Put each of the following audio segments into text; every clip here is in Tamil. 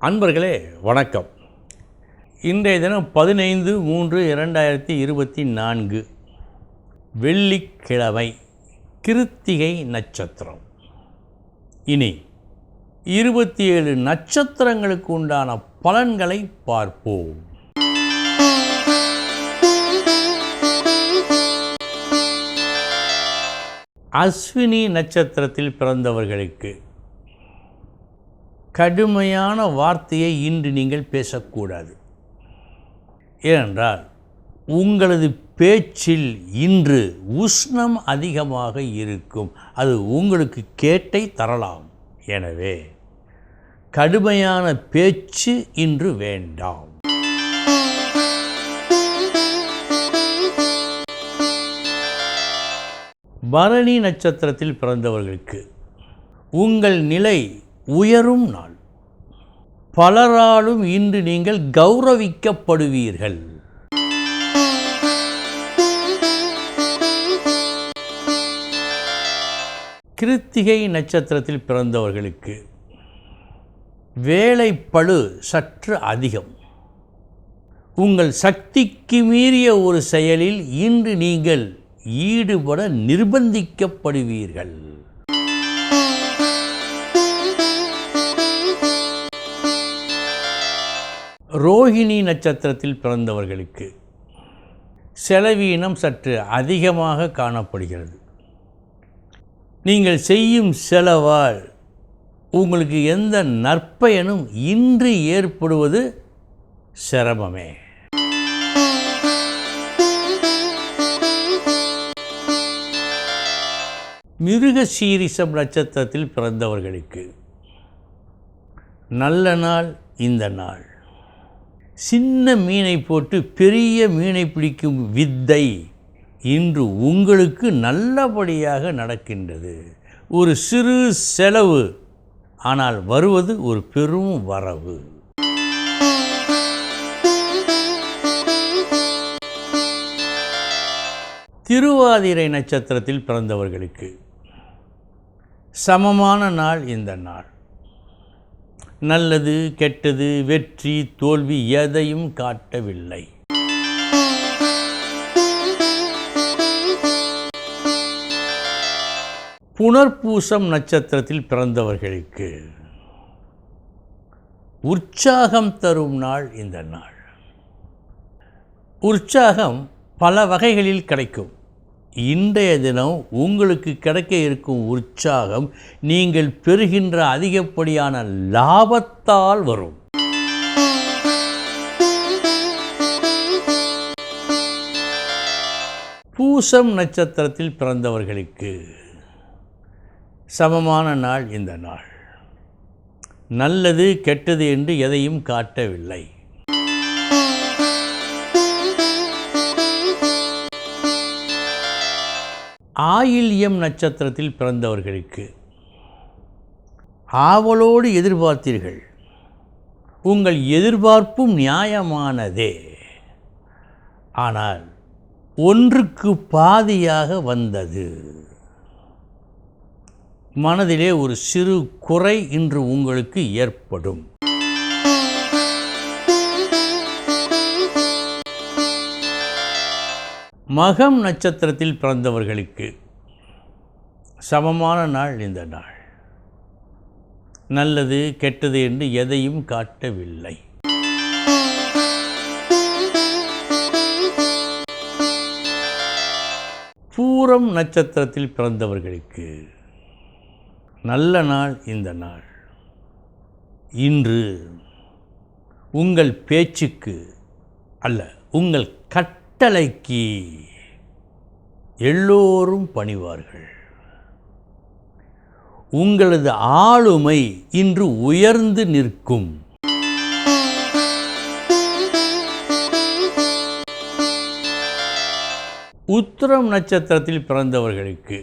அன்பர்களே வணக்கம். இன்றைய தினம் பதினைந்து மூன்று இரண்டாயிரத்தி இருபத்தி நான்கு. வெள்ளிக்கிழமை கிருத்திகை நட்சத்திரம். இனி இருபத்தி ஏழு நட்சத்திரங்களுக்கு உண்டான பலன்களை பார்ப்போம். அஸ்வினி நட்சத்திரத்தில் பிறந்தவர்களுக்கு கடுமையான வார்த்தையை இன்று நீங்கள் பேசக்கூடாது. ஏனென்றால் உங்களது பேச்சில் இன்று உஷ்ணம் அதிகமாக இருக்கும். அது உங்களுக்கு கேட்டை தரலாம். எனவே கடுமையான பேச்சு இன்று வேண்டாம். பரணி நட்சத்திரத்தில் பிறந்தவர்களுக்கு உங்கள் நிலை உயரும் நாள். பலராலும் இன்று நீங்கள் கௌரவிக்கப்படுவீர்கள். கிருத்திகை நட்சத்திரத்தில் பிறந்தவர்களுக்கு வேலைப்பழு சற்று அதிகம். உங்கள் சக்திக்கு மீறிய ஒரு செயலில் இன்று நீங்கள் ஈடுபட நிர்பந்திக்கப்படுவீர்கள். ரோஹிணி நட்சத்திரத்தில் பிறந்தவர்களுக்கு செலவீனம் சற்று அதிகமாக காணப்படுகிறது. நீங்கள் செய்யும் செலவால் உங்களுக்கு எந்த நற்பயனும் இன்று ஏற்படுவது சிரமமே. மிருக சீரிசம் நட்சத்திரத்தில் பிறந்தவர்களுக்கு நல்ல நாள் இந்த நாள். சின்ன மீனை போட்டு பெரிய மீனை பிடிக்கும் வித்தை இன்று உங்களுக்கு நல்லபடியாக நடக்கின்றது. ஒரு சிறு செலவு ஆனால் வருவது ஒரு பெரும் வரவு. திருவாதிரை நட்சத்திரத்தில் பிறந்தவர்களுக்கு சமமான நாள் இந்த நாள். நல்லது கெட்டது வெற்றி தோல்வி எதையும் காட்டவில்லை. புனர்பூசம் நட்சத்திரத்தில் பிறந்தவர்களுக்கு உற்சாகம் தரும் நாள் இந்த நாள். உற்சாகம் பல வகைகளில் கிடைக்கும். இன்றைய தினம் உங்களுக்கு கிடைக்க இருக்கும் உற்சாகம் நீங்கள் பெறுகின்ற அதிகப்படியான லாபத்தால் வரும். பூசம் நட்சத்திரத்தில் பிறந்தவர்களுக்கு சமமான நாள் இந்த நாள். நல்லது கெட்டது என்று எதையும் காட்டவில்லை. ஆயில்யம் நட்சத்திரத்தில் பிறந்தவர்களுக்கு. ஆவலோடு எதிர்பார்த்தீர்கள். உங்கள் எதிர்பார்ப்பும் நியாயமானதே. ஆனால் ஒன்றுக்கு பாதியாக வந்தது. மனதிலே ஒரு சிறு குறை இன்று உங்களுக்கு ஏற்படும். மகம் நட்சத்திரத்தில் பிறந்தவர்களுக்கு சமமான நாள் இந்த நாள். நல்லது கெட்டது என்று எதையும் காட்டவில்லை. பூரம் நட்சத்திரத்தில் பிறந்தவர்களுக்கு நல்ல நாள் இந்த நாள். இன்று உங்கள் பேச்சுக்கு அல்ல உங்கள் கட் கட்டளைக்கு எல்லோரும் பணிவார்கள். உங்களது ஆளுமை இன்று உயர்ந்து நிற்கும். உத்திரம் நட்சத்திரத்தில் பிறந்தவர்களுக்கு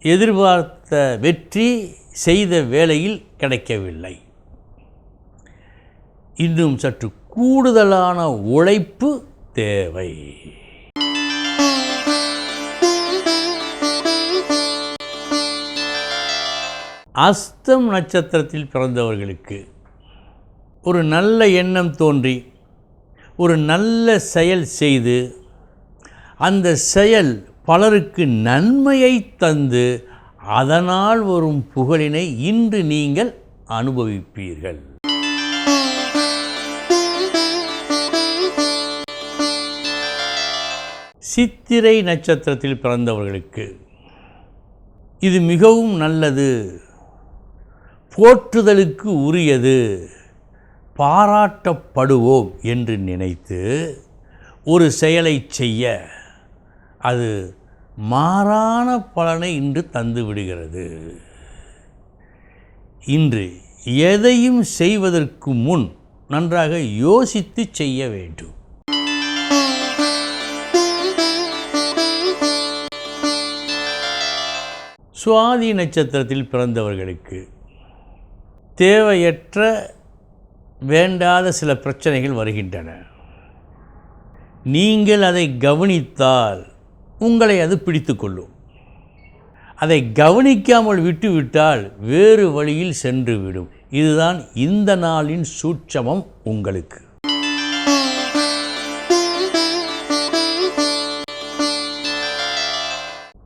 எதிர்பார்த்த வெற்றி செய்த வேலையில் கிடைக்கவில்லை. இன்னும் சற்று கூடுதலான உழைப்பு தேவை. அஸ்தம் நட்சத்திரத்தில் பிறந்தவர்களுக்கு ஒரு நல்ல எண்ணம் தோன்றி ஒரு நல்ல செயல் செய்து அந்த செயல் பலருக்கு நன்மையை தந்து அதனால் வரும் புகழினை இன்று நீங்கள் அனுபவிப்பீர்கள். சித்திரை நட்சத்திரத்தில் பிறந்தவர்களுக்கு இது மிகவும் நல்லது. போற்றுதலுக்கு உரியது. பாராட்டப்படுவோம் என்று நினைத்து ஒரு செயலை செய்ய அது மாறான பலனை இன்று தந்து விடுகிறது. இன்று எதையும் செய்வதற்கு முன் நன்றாக யோசித்து செய்ய வேண்டும். சுவாதி நட்சத்திரத்தில் பிறந்தவர்களுக்கு தேவையற்ற வேண்டாத சில பிரச்சனைகள் வருகின்றன. நீங்கள் அதை கவனித்தால் உங்களை அது பிடித்து கொள்ளும். அதை கவனிக்காமல் விட்டுவிட்டால் வேறு வழியில் சென்று விடும். இதுதான் இந்த நாளின் சூட்சமம் உங்களுக்கு.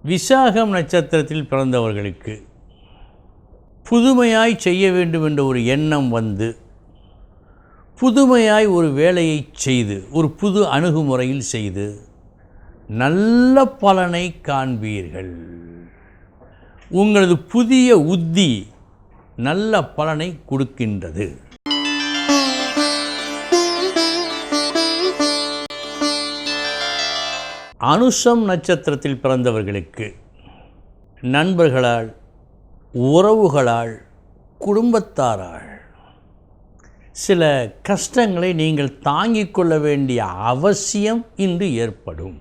விசாகம் நட்சத்திரத்தில் பிறந்தவர்களுக்கு புதுமையாய் செய்ய வேண்டும் என்ற ஒரு எண்ணம் வந்து புதுமையாய் ஒரு வேலையை செய்து ஒரு புது அணுகுமுறையில் செய்து நல்ல பலனை காண்பீர்கள். உங்களது புதிய உத்தி நல்ல பலனை கொடுக்கின்றது. அனுஷம் நட்சத்திரத்தில் பிறந்தவர்களுக்கு நண்பர்களால் உறவுகளால் குடும்பத்தாரால் சில கஷ்டங்களை நீங்கள் தாங்கிக் கொள்ள வேண்டிய அவசியம் இன்று ஏற்படும்.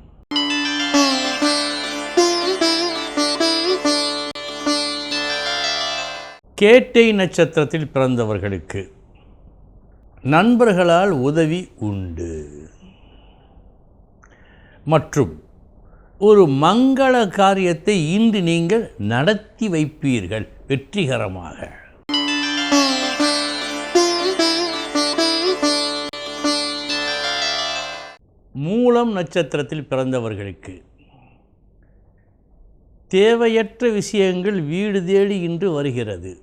கேட்டை நட்சத்திரத்தில் பிறந்தவர்களுக்கு நண்பர்களால் உதவி உண்டு. மற்றும் ஒரு மங்கள காரியத்தை இன்று நீங்கள் நடத்தி வைப்பீர்கள். வெற்றிகரமாக. மூலம் நட்சத்திரத்தில் பிறந்தவர்களுக்கு தேவையற்ற விஷயங்கள் வீடு தேடி இன்று வருகிறது.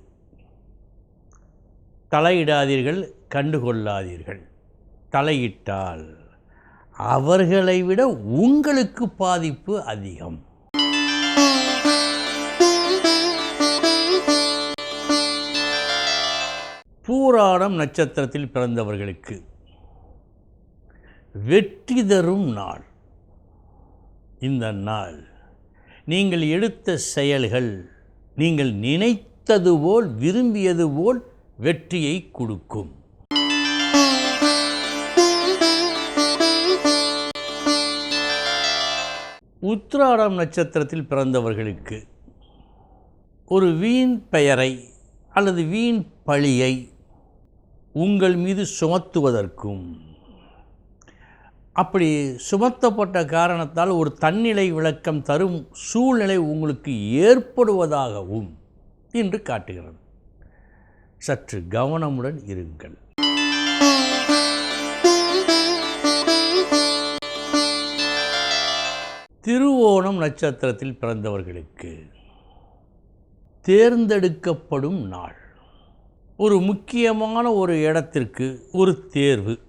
தலையிடாதீர்கள் கண்டுகொள்ளாதீர்கள். தலையிட்டால். அவர்களை விட உங்களுக்கு பாதிப்பு அதிகம். பூராடம் நட்சத்திரத்தில் பிறந்தவர்களுக்கு வெற்றி தரும் நாள். இந்த நாள் நீங்கள் எடுத்த செயல்கள் நீங்கள் நினைத்தது போல் விரும்பியது போல் வெற்றியை கொடுக்கும். உத்ராடம் நட்சத்திரத்தில் பிறந்தவர்களுக்கு ஒரு வீண் பெயரை அல்லது வீண் பழியை உங்கள் மீது சுமத்துவதற்கும் அப்படி சுமத்தப்பட்ட காரணத்தால் ஒரு தன்னிலை விளக்கம் தரும் சூழ்நிலை உங்களுக்கு ஏற்படுவதாகவும் என்று காட்டுகிறது. சற்று கவனமுடன் இருங்கள். திருவோணம் நட்சத்திரத்தில் பிறந்தவர்களுக்கு தேர்ந்தெடுக்கப்படும் நாள். ஒரு முக்கியமான ஒரு இடத்திற்கு ஒரு தேர்வு.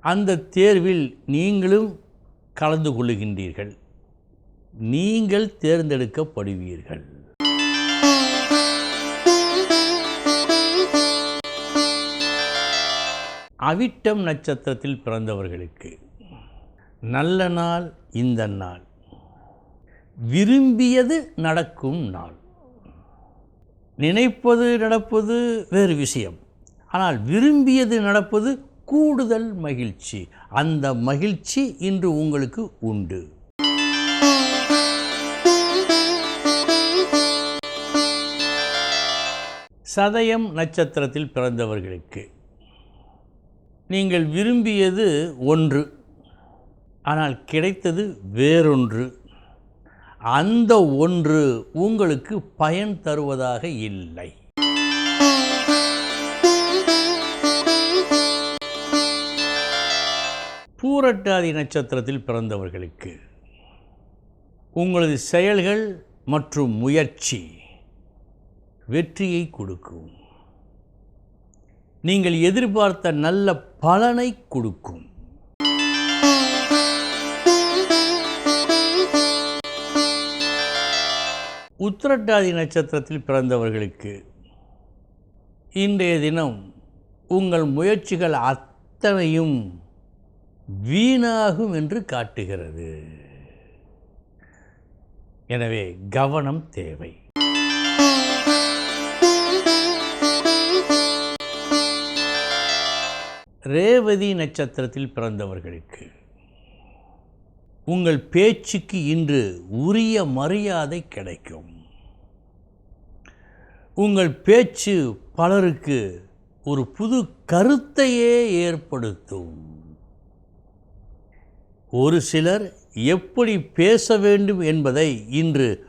அந்த தேர்வில் நீங்களும் கலந்து கொள்ளுகின்றீர்கள் நீங்கள் தேர்ந்தெடுக்கப்படுவீர்கள். அவிட்டம் நட்சத்திரத்தில் பிறந்தவர்களுக்கு நல்ல நாள் இந்த நாள். விரும்பியது நடக்கும் நாள். நினைப்பது நடப்பது வேறு விஷயம். ஆனால் விரும்பியது நடப்பது கூடுதல் மகிழ்ச்சி. அந்த மகிழ்ச்சி இன்று உங்களுக்கு உண்டு. சதயம் நட்சத்திரத்தில் பிறந்தவர்களுக்கு. நீங்கள் விரும்பியது ஒன்று. ஆனால் கிடைத்தது வேறொன்று. அந்த ஒன்று உங்களுக்கு பயன் தருவதாக இல்லை. பூரட்டாதி நட்சத்திரத்தில் பிறந்தவர்களுக்கு உங்களது செயல்கள் மற்றும் முயற்சி வெற்றியை கொடுக்கும். நீங்கள் எதிர்பார்த்த நல்ல பலனை கொடுக்கும். உத்திரட்டாதி நட்சத்திரத்தில் பிறந்தவர்களுக்கு இன்றைய தினம் உங்கள் முயற்சிகள் அத்தனையும் வீணாகும் என்று காட்டுகிறது. எனவே கவனம் தேவை. ரேவதி நட்சத்திரத்தில் பிறந்தவர்களுக்கு உங்கள் பேச்சுக்கு இன்று உரிய மரியாதை கிடைக்கும். உங்கள் பேச்சு பலருக்கு ஒரு புது கருத்தையே ஏற்படுத்தும். ஒரு சிலர் எப்படி பேச வேண்டும் என்பதை இன்று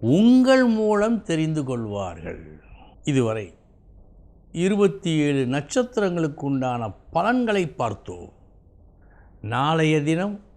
உங்கள் மூலம் தெரிந்து கொள்வார்கள். இதுவரை இருபத்தி ஏழு நட்சத்திரங்களுக்கு உண்டான பலன்களை பார்த்தோம். நாளைய தினம்